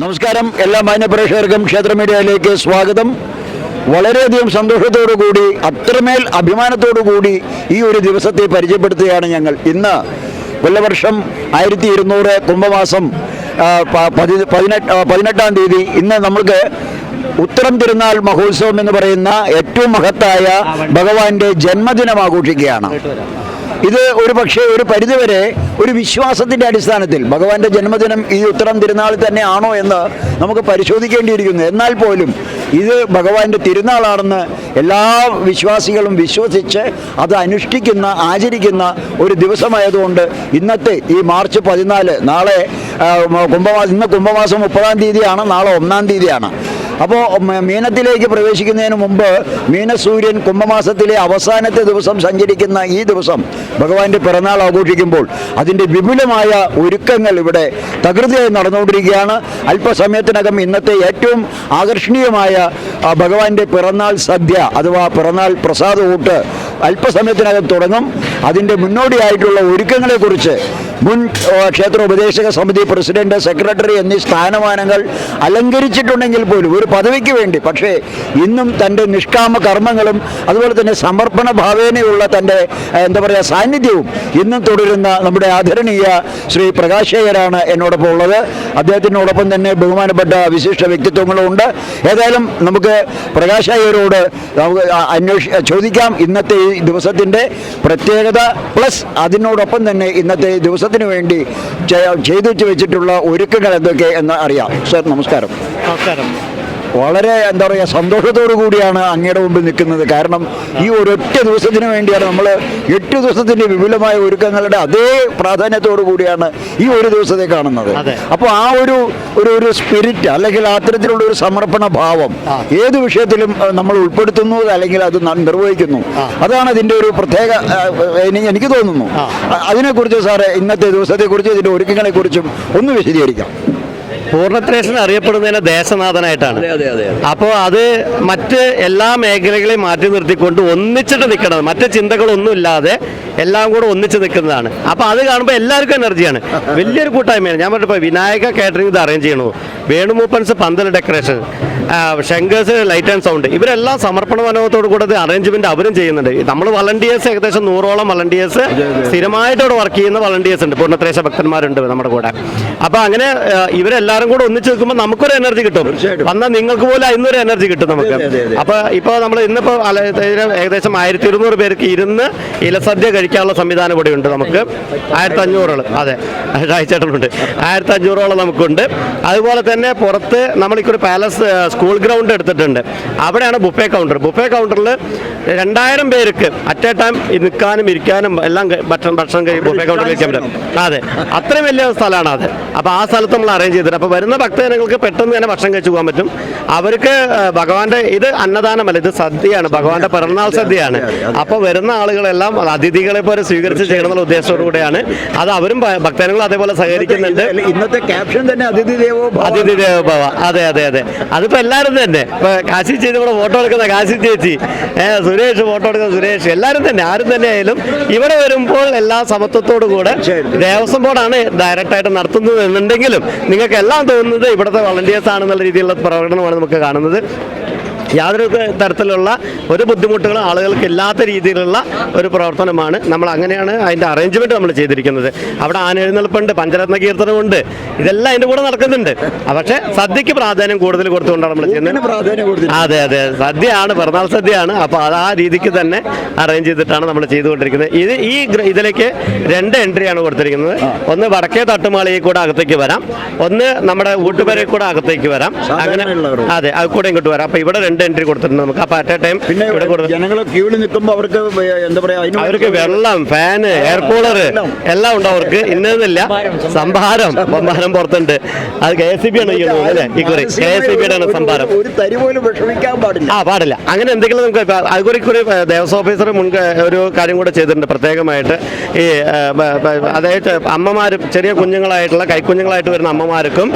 നമസ്കാരം. എല്ലാ മാന്യപ്രേക്ഷകർക്കും ക്ഷേത്ര മീഡിയയിലേക്ക് സ്വാഗതം. വളരെയധികം സന്തോഷത്തോടു കൂടി അത്രമേൽ അഭിമാനത്തോടു കൂടി ഈ ഒരു ദിവസത്തെ പരിചയപ്പെടുത്തുകയാണ് ഞങ്ങൾ. ഇന്ന് കൊല്ലവർഷം ആയിരത്തി ഇരുന്നൂറ് കുംഭമാസം പതിനെട്ട് പതിനെട്ടാം തീയതി ഇന്ന് നമ്മൾക്ക് ഉത്തരം തിരുനാൾ മഹോത്സവം എന്ന് പറയുന്ന ഏറ്റവും മഹത്തായ ഭഗവാന്റെ ജന്മദിനം ആഘോഷിക്കുകയാണ്. ഇത് ഒരു പക്ഷേ ഒരു പരിധിവരെ ഒരു വിശ്വാസത്തിന്റെ അടിസ്ഥാനത്തിൽ ഭഗവാന്റെ ജന്മദിനം ഈ ഉത്തരം തിരുനാൾ തന്നെയാണോ എന്ന് നമുക്ക് പരിശോധിക്കേണ്ടിയിരിക്കുന്നു. എന്നാൽ പോലും ഇത് ഭഗവാന്റെ തിരുനാളാണെന്ന് എല്ലാ വിശ്വാസികളും വിശ്വസിച്ച് അത് അനുഷ്ഠിക്കുന്ന ആചരിക്കുന്ന ഒരു ദിവസമായതുകൊണ്ട് ഇന്നത്തെ ഈ മാർച്ച് പതിനാല് നാളെ കുംഭമാസം ഇന്ന് കുംഭമാസം മുപ്പതാം തീയതിയാണ് നാളെ ഒന്നാം തീയതിയാണ്. അപ്പോൾ മീനത്തിലേക്ക് പ്രവേശിക്കുന്നതിന് മുമ്പ് മീനസൂര്യൻ കുംഭമാസത്തിലെ അവസാനത്തെ ദിവസം സഞ്ചരിക്കുന്ന ഈ ദിവസം ഭഗവാന്റെ പിറന്നാൾ ആഘോഷിക്കുമ്പോൾ അതിന്റെ വിപുലമായ ഒരുക്കങ്ങൾ ഇവിടെ തകൃതിയായി നടന്നുകൊണ്ടിരിക്കുകയാണ്. അല്പസമയത്തിനകം ഇന്നത്തെ ഏറ്റവും ആകർഷണീയമായ ഭഗവാന്റെ പിറന്നാൾ സദ്യ അഥവാ പിറന്നാൾ പ്രസാദ ഊട്ട് അല്പസമയത്തിനകം തുടങ്ങും. അതിന്റെ മുന്നോടിയായിട്ടുള്ള ഒരുക്കങ്ങളെക്കുറിച്ച് മുൻ ക്ഷേത്ര ഉപദേശക സമിതി പ്രസിഡന്റ് സെക്രട്ടറി എന്നീ സ്ഥാനമാനങ്ങൾ അലങ്കരിച്ചിട്ടുണ്ടെങ്കിൽ പോലും ഒരു പദവിക്ക് വേണ്ടി പക്ഷേ ഇന്നും തന്റെ നിഷ്കാമ കർമ്മങ്ങളും അതുപോലെ തന്നെ സമർപ്പണ ഭാവേനയുള്ള തന്റെ എന്താ പറയുക സാന്നിധ്യവും ഇന്നും തുടരുന്ന നമ്മുടെ ആദരണീയ ശ്രീ പ്രകാശയ്യരാണ് എന്നോടൊപ്പം ഉള്ളത്. അദ്ദേഹത്തിനോടൊപ്പം തന്നെ ബഹുമാനപ്പെട്ട വിശിഷ്ട വ്യക്തിത്വങ്ങളും ഉണ്ട്. ഏതായാലും നമുക്ക് പ്രകാശയ്യരോട് നമുക്ക് അന്വേഷി ചോദിക്കാം ഇന്നത്തെ ഈ ദിവസത്തിന്റെ പ്രത്യേകത പ്ലസ് അതിനോടൊപ്പം തന്നെ ഇന്നത്തെ ഈ ദിവസത്തിന് വേണ്ടി ചെയ്തു വെച്ചിട്ടുള്ള ഒരുക്കങ്ങൾ എന്തൊക്കെ എന്ന് അറിയാം. സർ നമസ്കാരം. നമസ്കാരം. വളരെ എന്താ പറയുക സന്തോഷത്തോടു കൂടിയാണ് അങ്ങയുടെ മുമ്പിൽ നിൽക്കുന്നത്. കാരണം ഈ ഒരൊറ്റ ദിവസത്തിന് വേണ്ടിയാണ് നമ്മൾ എട്ട് ദിവസത്തിന്റെ വിപുലമായ ഒരുക്കങ്ങളുടെ അതേ പ്രാധാന്യത്തോടു കൂടിയാണ് ഈ ഒരു ദിവസത്തെ കാണുന്നത്. അപ്പോൾ ആ ഒരു ഒരു ഒരു സ്പിരിറ്റ് അല്ലെങ്കിൽ അത്തരത്തിലുള്ള ഒരു സമർപ്പണ ഭാവം. ഏത് വിഷയത്തിലും നമ്മൾ ഉൾപ്പെടുത്തുന്നു അല്ലെങ്കിൽ അത് ന- നിർവഹിക്കുന്നു. അതാണ് അതിന്റെ ഒരു പ്രത്യേക എനിക്ക് തോന്നുന്നു. അതിനെക്കുറിച്ച് സാറേ ഇന്നത്തെ ദിവസത്തെക്കുറിച്ച് ഇതിന്റെ ഒരുക്കങ്ങളെക്കുറിച്ചും ഒന്ന് വിശദീകരിക്കാം. പൂർണത്രേഷൻ അറിയപ്പെടുന്നതിനെ ദേശനാഥനായിട്ടാണ്. അപ്പോൾ അത് മറ്റ് എല്ലാ മേഖലകളെയും മാറ്റി നിർത്തിക്കൊണ്ട് ഒന്നിച്ചിട്ട് നിൽക്കണം മറ്റ് ചിന്തകളൊന്നുമില്ലാതെ എല്ലാം കൂടെ ഒന്നിച്ച് നിൽക്കുന്നതാണ്. അപ്പോൾ അത് കാണുമ്പോൾ എല്ലാവർക്കും എനർജിയാണ് വലിയൊരു കൂട്ടായ്മയാണ്. ഞാൻ പറഞ്ഞപ്പോൾ വിനായക കാറ്ററിംഗ് ഇത് അറേഞ്ച് ചെയ്യണു. വേണുമൂപ്പൻസ് പന്തൽ ഡെക്കറേഷൻ ഷെങ്കേഴ്സ് ലൈറ്റ് ആൻഡ് സൗണ്ട് ഇവരെല്ലാം സമർപ്പണ മനോഹത്തോട് കൂടെ അറേഞ്ച്മെന്റ് അവരും ചെയ്യുന്നുണ്ട്. നമ്മൾ വളണ്ടിയേഴ്സ് ഏകദേശം നൂറോളം വളണ്ടിയേഴ്സ് സ്ഥിരമായിട്ട് അവിടെ വർക്ക് ചെയ്യുന്ന വളണ്ടിയേഴ്സ് ഉണ്ട്. പൂർണത്രേശ ഭക്തന്മാരുണ്ട് നമ്മുടെ കൂടെ. അപ്പൊ അങ്ങനെ ഇവരെല്ലാരും ഇവരെല്ലാവരും കൂടെ ഒന്നിച്ച് നിൽക്കുമ്പോൾ നമുക്കൊരു എനർജി കിട്ടും. വന്നാൽ നിങ്ങൾക്ക് പോലെ ഇന്നൊരു എനർജി കിട്ടും നമുക്ക്. അപ്പൊ ഇപ്പോൾ നമ്മൾ ഇന്നിപ്പോ ഏകദേശം ആയിരത്തി ഇരുന്നൂറ് പേർക്ക് ഇരുന്ന് ഇലസദ്യ കഴിക്കാനുള്ള സംവിധാനം കൂടെ ഉണ്ട് നമുക്ക്. ആയിരത്തി അഞ്ഞൂറോളം അതെ. ഷായിച്ചേട്ടനുണ്ട് ആയിരത്തി അഞ്ഞൂറോളം നമുക്കുണ്ട്. അതുപോലെ തന്നെ പുറത്ത് നമ്മളിക്കൊരു പാലസ് സ്കൂൾ ഗ്രൗണ്ട് എടുത്തിട്ടുണ്ട്. അവിടെയാണ് ബുഫേ കൗണ്ടർ. ബുഫേ കൗണ്ടറിൽ രണ്ടായിരം പേർക്ക് അറ്റ് എ ടൈം നിൽക്കാനും ഇരിക്കാനും എല്ലാം ഭക്ഷണം ഭക്ഷണം കഴിയും ബുഫേ കൗണ്ടറിൽ ഇരിക്കാൻ പറ്റും. അതെ. അത്രയും വലിയ സ്ഥലമാണ് അത്. അപ്പോൾ ആ സ്ഥലത്ത് നമ്മൾ അറേഞ്ച് ചെയ്തിട്ട്. അപ്പോൾ വരുന്ന ഭക്തജനങ്ങൾക്ക് പെട്ടെന്ന് തന്നെ ഭക്ഷണം കഴിച്ചു പോകാൻ പറ്റും. അവർക്ക് ഭഗവാന്റെ ഇത് അന്നദാനമല്ല ഇത് സദ്യയാണ്. ഭഗവാന്റെ പിറന്നാൾ സദ്യയാണ്. അപ്പോൾ വരുന്ന ആളുകളെല്ലാം അതിഥികളെ പോലെ സ്വീകരിച്ച് ചെയ്യണമെന്നുള്ള ഉദ്ദേശത്തോടു കൂടെയാണ് അത് അവരും ഭക്തജനങ്ങൾ അതേപോലെ സഹകരിക്കുന്നുണ്ട്. ഇന്നത്തെ ക്യാപ്ഷൻ തന്നെ അതിഥി ദേവോ അതിഥി അതെ അതെ അതെ. അതിപ്പോ എല്ലാവരും തന്നെ. ഇപ്പൊ കാശി ചേച്ചി ഇവിടെ ഫോട്ടോ എടുക്കുന്ന കാശി ചേച്ചി സുരേഷ് ഫോട്ടോ എടുക്കുന്ന സുരേഷ്. എല്ലാവരും തന്നെ ആരും തന്നെ ആയാലും ഇവിടെ വരുമ്പോൾ എല്ലാ സമത്വത്തോടു കൂടെ. ദേവസ്വം ബോർഡാണ് ഡയറക്റ്റ് ആയിട്ട് നടത്തുന്നത് എന്നുണ്ടെങ്കിലും നിങ്ങൾക്ക് എല്ലാം തോന്നുന്നത് ഇവിടുത്തെ വളണ്ടിയേഴ്സ് ആണെന്നുള്ള രീതിയിലുള്ള പ്രകടനമാണ് നമുക്ക് കാണുന്നത്. യാതൊരു തരത്തിലുള്ള ഒരു ബുദ്ധിമുട്ടുകളും ആളുകൾക്ക് ഇല്ലാത്ത രീതിയിലുള്ള ഒരു പ്രവർത്തനമാണ് നമ്മൾ അങ്ങനെയാണ് അതിന്റെ അറേഞ്ച്മെന്റ് നമ്മൾ ചെയ്തിരിക്കുന്നത്. അവിടെ ആനെഴുന്നേൽപ്പുണ്ട് പഞ്ചരത്ന കീർത്തനമുണ്ട് ഇതെല്ലാം അതിന്റെ കൂടെ നടക്കുന്നുണ്ട്. പക്ഷേ സദ്യക്ക് പ്രാധാന്യം കൂടുതൽ കൊടുത്തുകൊണ്ടാണ് നമ്മൾ ചെയ്യുന്നത്. അതെ അതെ. സദ്യയാണ് പിറന്നാൾ സദ്യയാണ്. അപ്പോൾ അത് ആ രീതിക്ക് തന്നെ അറേഞ്ച് ചെയ്തിട്ടാണ് നമ്മൾ ചെയ്തുകൊണ്ടിരിക്കുന്നത്. ഇത് ഈ ഇതിലേക്ക് രണ്ട് എൻട്രിയാണ് കൊടുത്തിരിക്കുന്നത്. ഒന്ന് വടക്കേ തട്ടുമാളിയിൽ കൂടെ അകത്തേക്ക് വരാം. ഒന്ന് നമ്മുടെ വീട്ടുപേരെ കൂടെ അകത്തേക്ക് വരാം. അങ്ങനെ അതെ അത് കൂടെ ഇങ്ങോട്ട് വരാം. അപ്പോൾ ഇവിടെ രണ്ട് എൻട്രി കൊടുത്തിട്ടുണ്ട് നമുക്ക്. അപ്പോൾ അറ്റ് എ ടൈം പിന്നെ ഇവിടെ ജനങ്ങൾ ക്യൂവിൽ നിൽക്കുമ്പോൾ അവർക്ക് എന്താ പറയാ അതിന് അവർക്ക് വെള്ളം ഫാന് എയർ കൂളർ എല്ലാം ഉണ്ട് അവർക്ക്? ഇന്നതെന്നില്ല സംഭാരം സംഭാരം. പുറത്തുണ്ട്. അത് കെ എസ് സി ബി ആണ് ഈ അല്ലേ? ഈ കുറി. കെ എസ് സി ബിയുടെ ആണ് സംഭാരം. ഒരു തരി പോലും വിഷമിക്കാൻ പാടില്ല. ആ പാടില്ല. അങ്ങനെ എന്തെങ്കിലും നമുക്ക് അതുകൂടി കുറി ദേവസ്വം ഓഫീസർ മുൻ ഒരു കാര്യം കൂടെ ചെയ്തിട്ടുണ്ട് പ്രത്യേകമായിട്ട്. ഈ അതായത് അമ്മമാരും ചെറിയ കുഞ്ഞുങ്ങളായിട്ടുള്ള കൈക്കുഞ്ഞുങ്ങളായിട്ട് വരുന്ന അമ്മമാർക്കും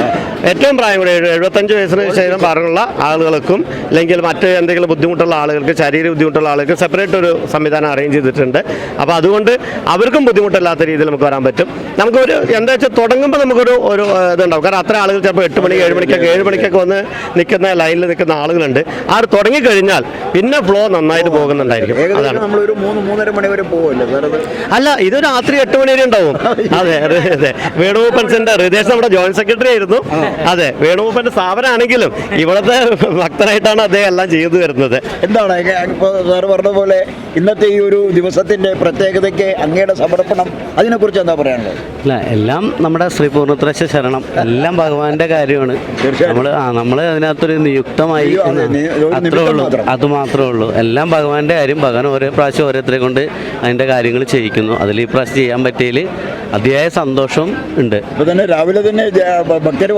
ഏറ്റവും പ്രായം കൂടി എഴുപത്തഞ്ച് വയസ്സിന് ശേഷം പറഞ്ഞുള്ള ആളുകൾക്കും അല്ലെങ്കിൽ അല്ലെങ്കിൽ മറ്റ് എന്തെങ്കിലും ബുദ്ധിമുട്ടുള്ള ആളുകൾക്ക് ശാരീരിക ബുദ്ധിമുട്ടുള്ള ആളുകൾക്ക് സെപ്പറേറ്റ് ഒരു സംവിധാനം അറേഞ്ച് ചെയ്തിട്ടുണ്ട്. അപ്പോൾ അതുകൊണ്ട് അവർക്കും ബുദ്ധിമുട്ടില്ലാത്ത രീതിയിൽ നമുക്ക് വരാൻ പറ്റും. നമുക്കൊരു എന്താ വെച്ചാൽ തുടങ്ങുമ്പോൾ നമുക്കൊരു ഒരു ഇതുണ്ടാവും. കാരണം അത്ര ആളുകൾ ചിലപ്പോൾ എട്ട് മണി ഏഴ് മണിക്കൊക്കെ ഏഴ് മണിക്കൊക്കെ വന്ന് നിൽക്കുന്ന ലൈനിൽ നിൽക്കുന്ന ആളുകളുണ്ട്. ആ തുടങ്ങിക്കഴിഞ്ഞാൽ പിന്നെ ഫ്ലോ നന്നായിട്ട് പോകുന്നുണ്ടായിരിക്കും. അതാണ്. അല്ല ഇത് രാത്രി എട്ട് മണി വരെ ഉണ്ടാവും. അതെ അതെ അതെ. വേണുഗോപൻ സെന്റർ ഹൃദയസ് നമ്മുടെ ജോയിന്റ് സെക്രട്ടറി ആയിരുന്നു അതെ വേണുഗോപന്റെ സ്ഥാപനമാണെങ്കിലും ഇവിടുത്തെ ഭക്തനായിട്ടാണ് അദ്ദേഹം എല്ലാം ചെയ്തു വരുന്നത് എന്താണ്? ഇപ്പോൾ സാർ പറഞ്ഞ പോലെ ഇന്നത്തെ ഈ ഒരു ദിവസത്തിന്റെ പ്രത്യേകതയ്ക്ക് അങ്ങയുടെ സമർപ്പണം അതിനെക്കുറിച്ച് എന്താ പറയാനുള്ളത്? അല്ല എല്ലാം നമ്മുടെ ശ്രീ പൂർണത്രശ ശരണം. എല്ലാം ഭഗവാന്റെ കാര്യമാണ്. നമ്മൾ ആ നമ്മൾ അതിനകത്തൊരു നിയുക്തമായി അത്രേ ഉള്ളൂ. അത് മാത്രമേ ഉള്ളൂ. എല്ലാം ഭഗവാന്റെ കാര്യം ഭഗവാൻ ഓരോ പ്രാവശ്യം ഓരോരുത്തരെ കൊണ്ട് അതിന്റെ കാര്യങ്ങൾ ചെയ്യിക്കുന്നു. അതിൽ ഈ പ്രാവശ്യം ചെയ്യാൻ പറ്റിയതിൽ അതിയായ സന്തോഷം ഉണ്ട്. ഇപ്പൊ തന്നെ രാവിലെ തന്നെ ഭക്തർ.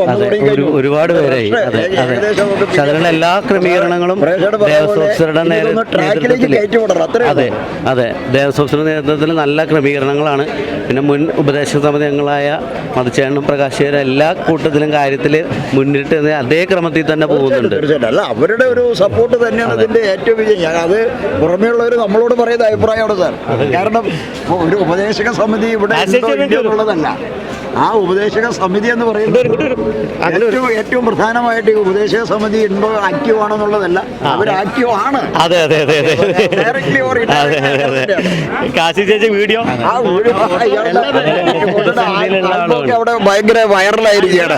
ഒരുപാട് പേരായി. അതിനുള്ള എല്ലാ ക്രമീകരണങ്ങളും നേതൃത്വത്തിൽ അതെ അതെ. ദേവസ്വത്തിന്റെ നേതൃത്വത്തിൽ നല്ല ക്രമീകരണങ്ങളാണ്. പിന്നെ മുൻ ഉപദേശക സമിതി അംഗങ്ങളായ മതച്ചേണ്ണും പ്രകാശകരും എല്ലാ കൂട്ടത്തിലും കാര്യത്തിൽ മുന്നിട്ട് അതേ ക്രമത്തിൽ തന്നെ പോകുന്നുണ്ട്. അല്ല അവരുടെ ഒരു സപ്പോർട്ട് തന്നെയാണ് ഇതിന്റെ ഏറ്റവും വിജയം ഞാൻ അത് പുറമേ ഉള്ളവർ നമ്മളോട് പറയുന്ന അഭിപ്രായമാണ് സാർ. കാരണം ഒരു ഉപദേശക സമിതി ഇവിടെ വേണ്ടി ഉള്ളതല്ല. ആ ഉപദേശക സമിതി എന്ന് പറയുന്നത് ഏറ്റവും ഏറ്റവും പ്രധാനമായിട്ട് ഈ ഉപദേശക സമിതി ഉണ്ടോ ആക്റ്റീവ് ആണോ എന്നുള്ളതല്ല അവർ ആക്റ്റീവ് ആണ്. അതെ അതെ അതെ അതെ കാശി ചേച്ചി വീഡിയോ? അവിടെ ഭയങ്കര വൈറലായിരിക്കുകയാണ്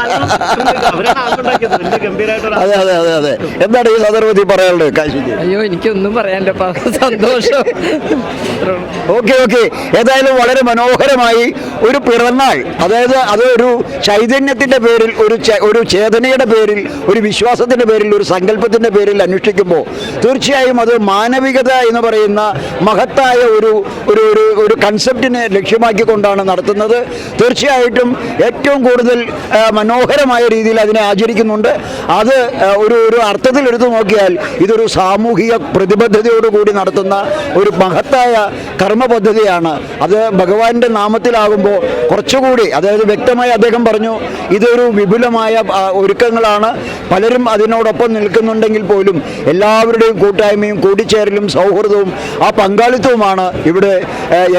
അതെ അതെ അതെ അതെ. എന്താണ് ഈ സന്ദർഭത്തിൽ പറയാനുള്ളത് കാശി അയ്യോ എനിക്കൊന്നും പറയാനില്ല. പ- സന്തോഷം. Okay okay. ഏതായാലും വളരെ മനോഹരമായി ഒരു പിറന്നാൾ അതായത് അത് ഒരു ചൈതന്യത്തിന്റെ പേരിൽ ഒരു ഒരു ചേതനയുടെ പേരിൽ ഒരു വിശ്വാസത്തിന്റെ പേരിൽ ഒരു സങ്കല്പത്തിന്റെ പേരിൽ അന്വേഷിക്കുമ്പോൾ തീർച്ചയായും അത് മാനവികത എന്ന് പറയുന്ന മഹത്തായ ഒരു ഒരു ഒരു ഒരു കൺസെപ്റ്റിനെ ലക്ഷ്യമാക്കിക്കൊണ്ടാണ് നടത്തുന്നത്. തീർച്ചയായിട്ടും ഏറ്റവും കൂടുതൽ മനോഹരമായ രീതിയിൽ അതിനെ ആചരിക്കുന്നുണ്ട്. അത് ഒരു ഒരു അർത്ഥത്തിൽ എടുത്തു നോക്കിയാൽ ഇതൊരു സാമൂഹിക പ്രതിബദ്ധതയോടുകൂടി നടത്തുന്ന ഒരു മഹത്തായ കർമ്മ പദ്ധതിയാണ് അത് ഭഗവാന്റെ നാമത്തിലാകുമ്പോൾ കുറച്ചുകൂടി അതായത് വ്യക്തമായി അദ്ദേഹം പറഞ്ഞു ഇതൊരു വിപുലമായ ഒരുക്കങ്ങളാണ്. പലരും അതിനോടൊപ്പം നിൽക്കുന്നുണ്ടെങ്കിൽ പോലും എല്ലാവരുടെയും കൂട്ടായ്മയും കൂടിച്ചേരലും സൗഹൃദവും ആ പങ്കാളിത്തവുമാണ് ഇവിടെ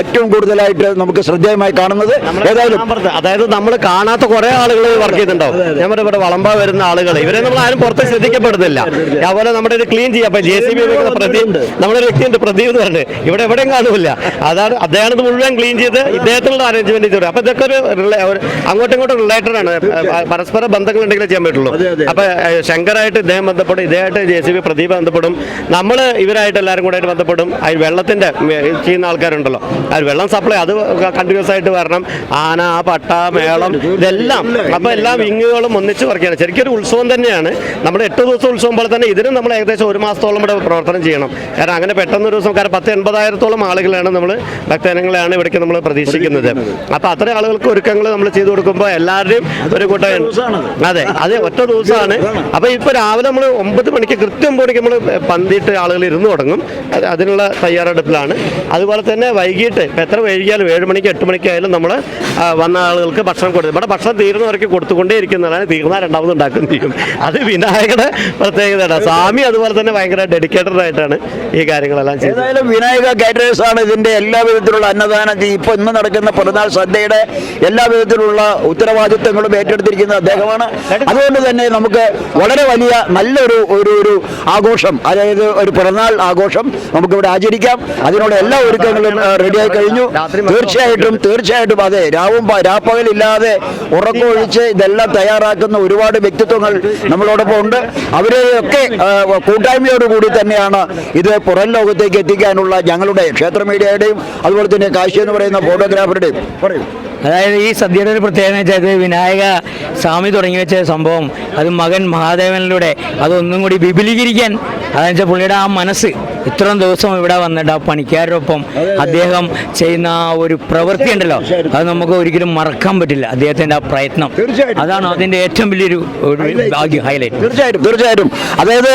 ഏറ്റവും കൂടുതലായിട്ട് നമുക്ക് ശ്രദ്ധേയമായി കാണുന്നത്. ഏതായാലും അതായത് നമ്മൾ കാണാത്ത കുറെ ആളുകൾ വർക്ക് ചെയ്യുന്നുണ്ടാവും ഞാൻ ഇവിടെ വളമ്പ വരുന്ന ആളുകൾ ഇവരെ നമ്മൾ ആരും പുറത്ത് ശ്രദ്ധിക്കപ്പെടുന്നില്ല. അതുപോലെ നമ്മുടെ ഒരു ക്ലീൻ ചെയ്യാം. ജെ സി ബി പ്രദീപ് നമ്മുടെ ഒരു വ്യക്തിയുണ്ട് പ്രദീപ് എന്ന് പറഞ്ഞത് ഇവിടെ എവിടെയും കാണുന്നില്ല അതാണ് അദ്ദേഹം മുഴുവൻ ക്ലീൻ ചെയ്ത് ഇദ്ദേഹത്തിനുള്ള അറേഞ്ച്മെന്റ് ചെയ്തു അപ്പൊ ഇതൊക്കെ ഒരു അങ്ങോട്ടും ഇങ്ങോട്ടും റിലേറ്റഡ് ആണ്. പരസ്പര ബന്ധങ്ങൾ ഉണ്ടെങ്കിലേ ചെയ്യാൻ പറ്റുള്ളൂ. അപ്പൊ ശങ്കറായിട്ട് ഇദ്ദേഹം ബന്ധപ്പെടും ഇദ്ദേഹമായിട്ട് ജെ സി ബി പ്രദീപ് ബന്ധപ്പെടും. നമ്മൾ ഇവരായിട്ട് എല്ലാവരും കൂടെ ആയിട്ട് ബന്ധപ്പെടും അതിൽ വെള്ളത്തിന്റെ ചെയ്യുന്ന ആൾക്കാരുണ്ടല്ലോ. അത് വെള്ളം സപ്ലൈ അത് കണ്ടിന്യൂസ് ആയിട്ട് വരണം. ആന പട്ട മേളം ഇതെല്ലാം. അപ്പൊ എല്ലാ വിങ്ങുകളും ഒന്നിച്ച് വർക്ക് ചെയ്യണം. ശരിക്കും ഒരു ഉത്സവം തന്നെയാണ്. നമ്മുടെ എട്ട് ദിവസം ഉത്സവം പോലെ തന്നെ ഇതിനും നമ്മൾ ഏകദേശം ഒരു മാസത്തോളം ഇവിടെ പ്രവർത്തനം ചെയ്യണം. കാരണം അങ്ങനെ പെട്ടെന്ന് ഒരു ദിവസം കാരണം പത്ത് എൺപതായിരത്തോളം ആളുകളാണ് നമ്മൾ ഭക്തജനങ്ങളെയാണ് ഇവിടേക്ക് നമ്മൾ പ്രതീക്ഷിക്കുന്നത്. അപ്പൊ അത്ര ആളുകൾക്ക് ഒരുക്കങ്ങൾ നമ്മൾ ചെയ്തു കൊടുക്കുമ്പോൾ എല്ലാവരുടെയും ഒരു കൂട്ടം അതെ അതെ ഒറ്റ ദിവസമാണ് അപ്പൊ ഇപ്പൊ രാവിലെ നമ്മൾ ഒമ്പത് മണിക്ക് കൃത്യം പോണിക്ക് മണിക്ക് നമ്മൾ പന്തിയിട്ട് ആളുകൾ ഇരുന്ന് തുടങ്ങും. അതിനുള്ള തയ്യാറെടുപ്പിലാണ്. അതുപോലെ തന്നെ വൈകിട്ട് ഇപ്പം എത്ര വൈകിയാലും ഏഴ് മണിക്ക് എട്ട് മണിക്കായാലും നമ്മൾ വന്ന ആളുകൾക്ക് ഭക്ഷണം കൊടുക്കും ഇവിടെ ഭക്ഷണം തീരുന്നവർക്ക് കൊടുത്തുകൊണ്ടേ ഇരിക്കുന്നതാണ് തീർന്നാൽ രണ്ടാമത് ഉണ്ടാക്കുകയും ചെയ്യും. അത് വിനായകയുടെ പ്രത്യേകതയാണ്. സ്വാമി അതുപോലെ തന്നെ ഭയങ്കര ഡെഡിക്കേറ്റഡ് ആയിട്ടാണ് ഈ കാര്യങ്ങളെല്ലാം ചെയ്യുന്നത്. ഏതായാലും വിനായക കാറ്ററേഴ്സ് ആണ് ഇതിന്റെ എല്ലാ വിധത്തിലുള്ള അന്നദാനം ഇപ്പൊ ഇന്ന് നടക്കുന്ന പിറന്നാൾ സദ്യയുടെ എല്ലാ വിധത്തിലുള്ള ഉത്തരവാദിത്തങ്ങളും ഏറ്റെടുത്തിരിക്കുന്ന അദ്ദേഹമാണ്. അതുകൊണ്ട് തന്നെ നമുക്ക് വളരെ വലിയ നല്ലൊരു ഒരു ഒരു ആഘോഷം അതായത് ഒരു പിറന്നാൾ ആഘോഷം നമുക്കിവിടെ ആചരിക്കാം. അതിനോട് എല്ലാ ഒരുക്കങ്ങളും റെഡിയായി കഴിഞ്ഞു. തീർച്ചയായിട്ടും തീർച്ചയായിട്ടും അതെ രാവും രാപ്പകലില്ലാതെ ഉറക്കമൊഴിച്ച് ഇതെല്ലാം തയ്യാറാക്കുന്ന ഒരുപാട് വ്യക്തിത്വങ്ങൾ നമ്മളോടൊപ്പം ഉണ്ട്. അവരെയൊക്കെ കൂട്ടായ്മയോടുകൂടി തന്നെയാണ് ഇത് പുറം ലോകത്തേക്ക് എത്തിക്കാനുള്ള ഞങ്ങളുടെ ക്ഷേത്ര മീഡിയയുടെയും അതുപോലെ തന്നെ കാശി എന്ന് പറയുന്ന ഫോട്ടോഗ്രാഫറുടെയും പറയും. അതായത് ഈ സദ്യയുടെ ഒരു പ്രത്യേകത വെച്ചാൽ ഇത് വിനായക സ്വാമി തുടങ്ങി വെച്ച സംഭവം. അത് മകൻ മഹാദേവനിലൂടെ അതൊന്നും കൂടി വിപുലീകരിക്കാൻ അതെന്ന് വെച്ചാൽ പുള്ളിയുടെ ആ മനസ്സ് ഇത്രയും ദിവസം ഇവിടെ വന്നിട്ട് ആ പണിക്കാരോടൊപ്പം അദ്ദേഹം ചെയ്യുന്ന ആ ഒരു പ്രവൃത്തി ഉണ്ടല്ലോ. അത് നമുക്ക് ഒരിക്കലും മറക്കാൻ പറ്റില്ല അദ്ദേഹത്തിന്റെ ആ പ്രയത്നം. അതാണ് അതിന്റെ ഏറ്റവും വലിയൊരു ഹൈലൈറ്റ് തീർച്ചയായിട്ടും തീർച്ചയായിട്ടും. അതായത്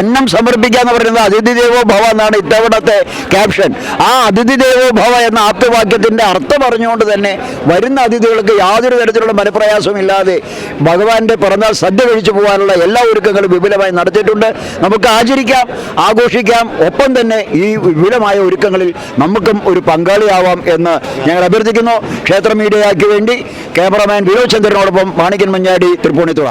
അന്നം സമർപ്പിക്കുക എന്ന് പറയുന്നത് അതിഥി ദേവോ ഭവ എന്നാണ് ഇത്തവണത്തെ ക്യാപ്ഷൻ ആ അതിഥി ദേവോ ഭവ എന്ന ആപ്തവാക്യത്തിന്റെ അർത്ഥം പറഞ്ഞുകൊണ്ട് തന്നെ വരുന്ന അതിഥികൾക്ക് യാതൊരു തരത്തിലുള്ള മനപ്രയാസവും ഇല്ലാതെ ഭഗവാന്റെ പിറന്നാൾ സദ്യ കഴിച്ചു പോകാനുള്ള എല്ലാ ഒരുക്കങ്ങളും വിപുലമായി നടത്തിയിട്ടുണ്ട്. നമുക്ക് ആചരിക്കാം ആഘോഷിക്കാം ഒപ്പം തന്നെ ഈ വിപുലമായ ഒരുക്കങ്ങളിൽ നമുക്കും ഒരു പങ്കാളിയാവാം എന്ന് ഞങ്ങൾ അഭ്യർത്ഥിക്കുന്നു. ക്ഷേത്ര മീഡിയയ്ക്ക് വേണ്ടി ക്യാമറമാൻ വിനോദ് ചന്ദ്രനോടൊപ്പം മാണിക്കൻ മഞ്ഞാടി തൃപ്പൂണിത്തുറ.